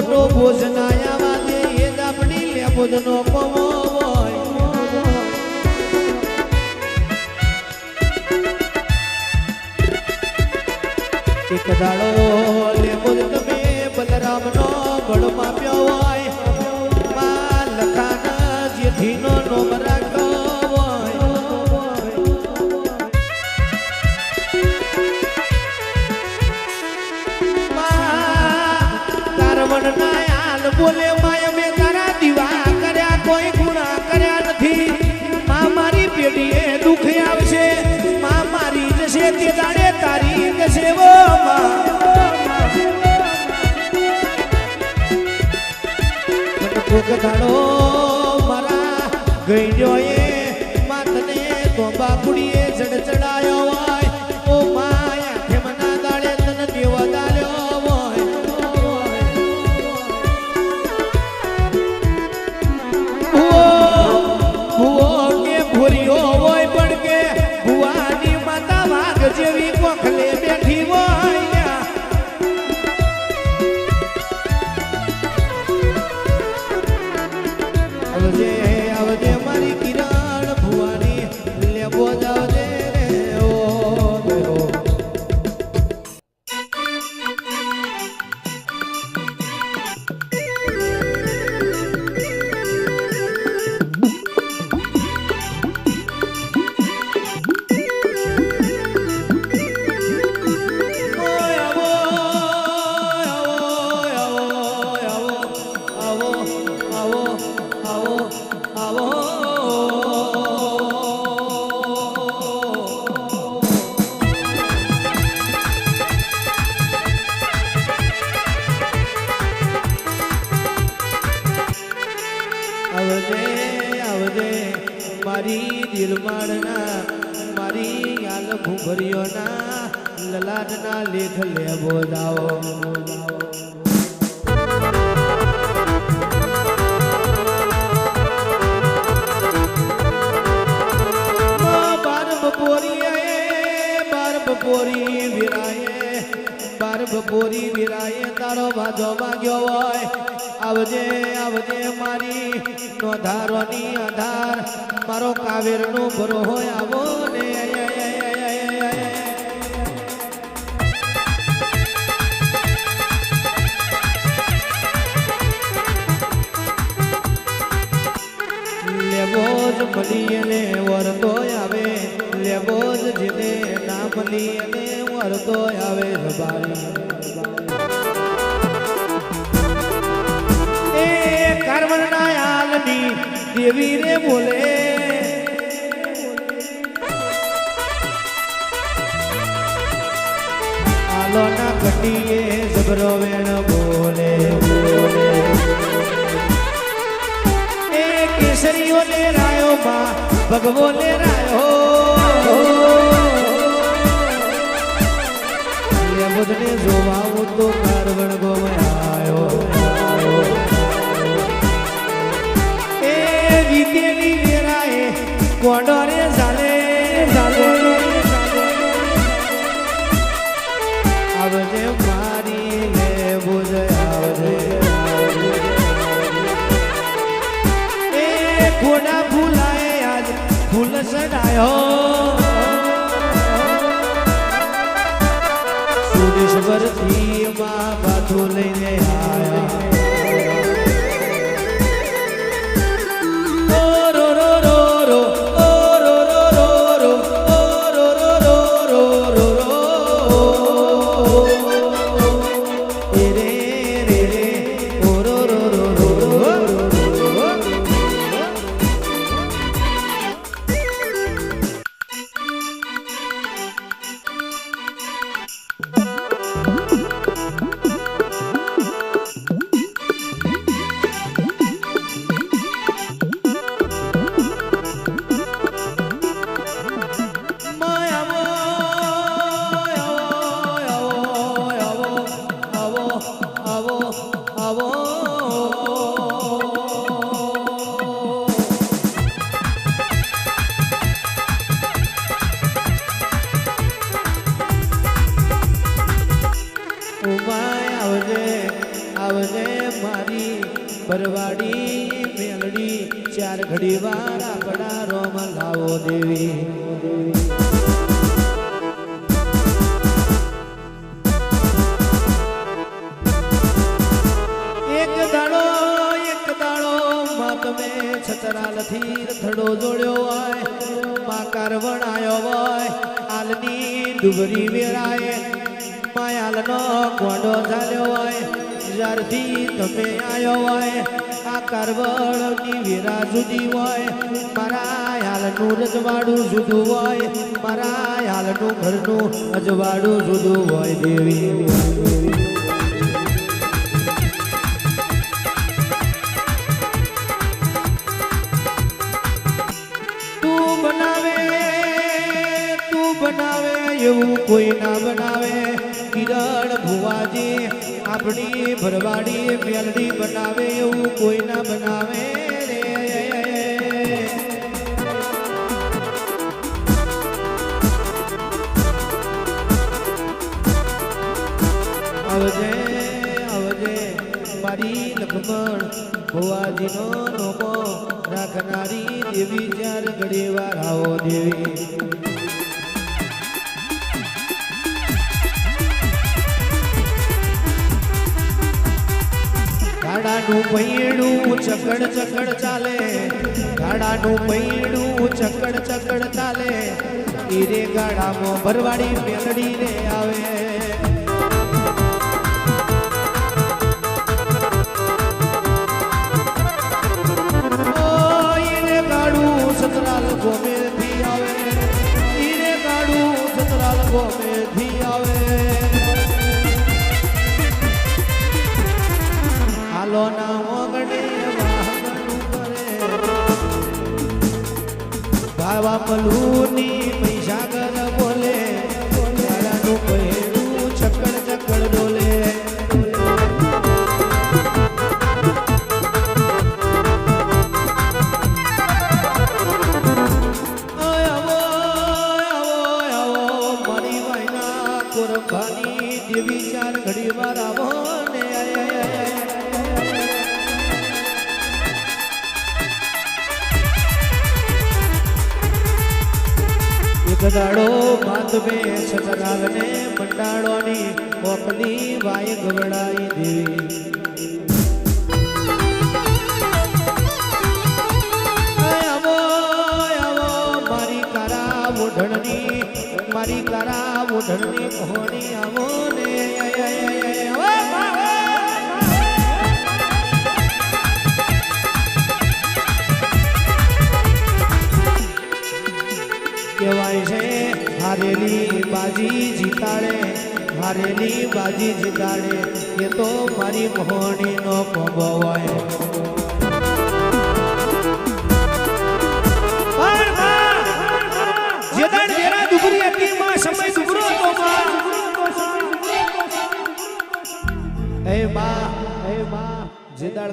ખોટો બોજ ના આવા એ દાપડી લે લેબોદનો કોમો હોય. એક જશે તે દાડે તારી જશે વો મા. મને કોક દાડો મારા ગઈ માતને આવો આવો આવો. આવજે આવજે મારી દિલમાળના મારી યાલ લેખ લેવો જાઓ. બાર બાર બપોરી વિરાયે તારો વાજો માગ્યો હોય. આવજે આવજે મારી નો ધારોની આધાર. મારો કાવેરનો ભરો હોય, આવો ને. લેવો જ મળીએ ને વરતો આવે. લેબો જ જીને ના મળી અને મરતો આવે રબારી. એ કારવરના યાલની દેવી રે બોલે. આલોના કટીએ જબરો વેણ બોલે બોલે. એ કેસરીઓ ને રાયો માં ભગવો ને રાયો. બદને જોવા હું તો કારવણ ગોવાયો એ વિદ્યેની વેરાએ કોડોરે ભરવાડી, મેલડી, ચાર ઘડી વાર આપણા રોમ લાવો દેવી. તમે છતરાલથી રથડો જોડ્યો હોયમાં કારવણ આયો હોય આલની ડુબરી વેરાય માયાલનો કોડો ચાલ્યો હોય. જ્યારથી તમે આવ્યો હોય, આ કરવળની વેરા જુદી હોય, મારા હાલનું રજવાડું જુદું હોય, મારા હાલનું ઘરનું અજવાડું જુદું હોય, દેવી, તું બનાવે તું બનાવે, એવું કોઈ ના બનાવે. કિરણ ભુવાજી, આપણી ભરવાડી મેલડી બનાવે એવું કોઈ ના બનાવે આવજે આવજે, મારી લખમણ ભુવાજીનો નોમો રાખનારી દેવી, ચાર ઘડી વાર દેવી. ગાડાનું પૈડું ચકડ ચકડ ચાલે. ઘાડાનું પૈડું ચકડ ચકડ ચાલે. ઈરે ગાડામાં ભરવાડી મેલડી રે આવે ગોમેથી આવે. ઈરે ગાડું સતરાલ ગોમેથી આવે. હાલો ના મોગડે વાહનું કરે ભાવા પલુની મહીસાગર બોલે ગાડાનું પહેરું ચકડ ચકડ ડોલે દેવી ચાર ઘડી વાર આવો. એક દાડો માધવે સતરાલને મંડાળોની મોકલી વાય ગવડાઈ આવો મારી કારા ઓઢણની મોહણી આવો ને હારેલી બાજી જીતાડે હારેલી બાજી જીતાડે એ તો મારી મોહણી પંભવાય હોય દુબરી માં, સમય ડુગરો હતો માં.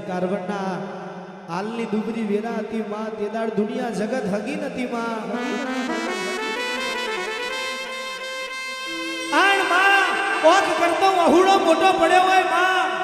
કારવરના હાલની ડુગરી વેરા હતી માં તે દાડ દુનિયા જગત હગી નથી માં. કોક કરતો અહુડો મોટો પડ્યો હોયમાં.